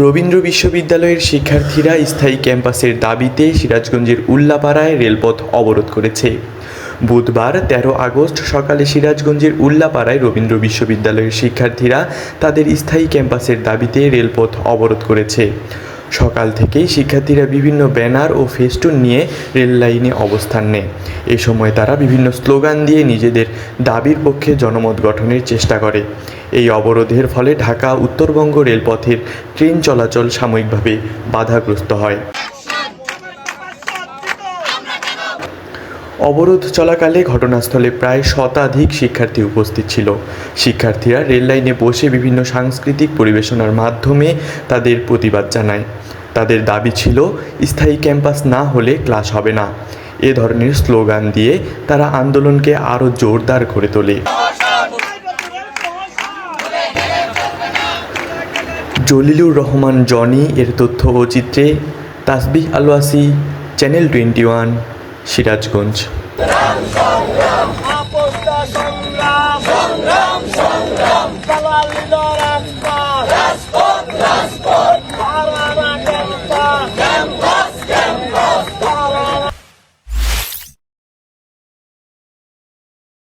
রবীন্দ্র বিশ্ববিদ্যালয়ের শিক্ষার্থীরা স্থায়ী ক্যাম্পাসের দাবিতে সিরাজগঞ্জের উল্লাপাড়ায় রেলপথ অবরোধ করেছে। বুধবার তেরো আগস্ট সকালে সিরাজগঞ্জের উল্লাপাড়ায় রবীন্দ্র বিশ্ববিদ্যালয়ের শিক্ষার্থীরা তাদের স্থায়ী ক্যাম্পাসের দাবিতে রেলপথ অবরোধ করেছে। সকাল থেকেই শিক্ষার্থীরা বিভিন্ন ব্যানার ও ফেস্টুন নিয়ে রেল লাইনে অবস্থান নেয়। এ সময় তারা বিভিন্ন স্লোগান দিয়ে নিজেদের দাবির পক্ষে জনমত গঠনের চেষ্টা করে। এই অবরোধের ফলে ঢাকা উত্তরবঙ্গ রেলপথের ট্রেন চলাচল সাময়িকভাবে বাধাগ্রস্ত হয়। অবরোধ চলাকালে ঘটনাস্থলে প্রায় শতাধিক শিক্ষার্থী উপস্থিত ছিল। শিক্ষার্থীরা রেললাইনে বসে বিভিন্ন সাংস্কৃতিক পরিবেশনার মাধ্যমে তাদের প্রতিবাদ জানায়। তাদের দাবি ছিল, স্থায়ী ক্যাম্পাস না হলে ক্লাস হবে না। এ ধরনের স্লোগান দিয়ে তারা আন্দোলনকে আরও জোরদার করে তোলে। জলিলুর রহমান, জনি, এর তথ্য ও চিত্রে Tasbih Alwasi, channel twenty one. Sirajganj.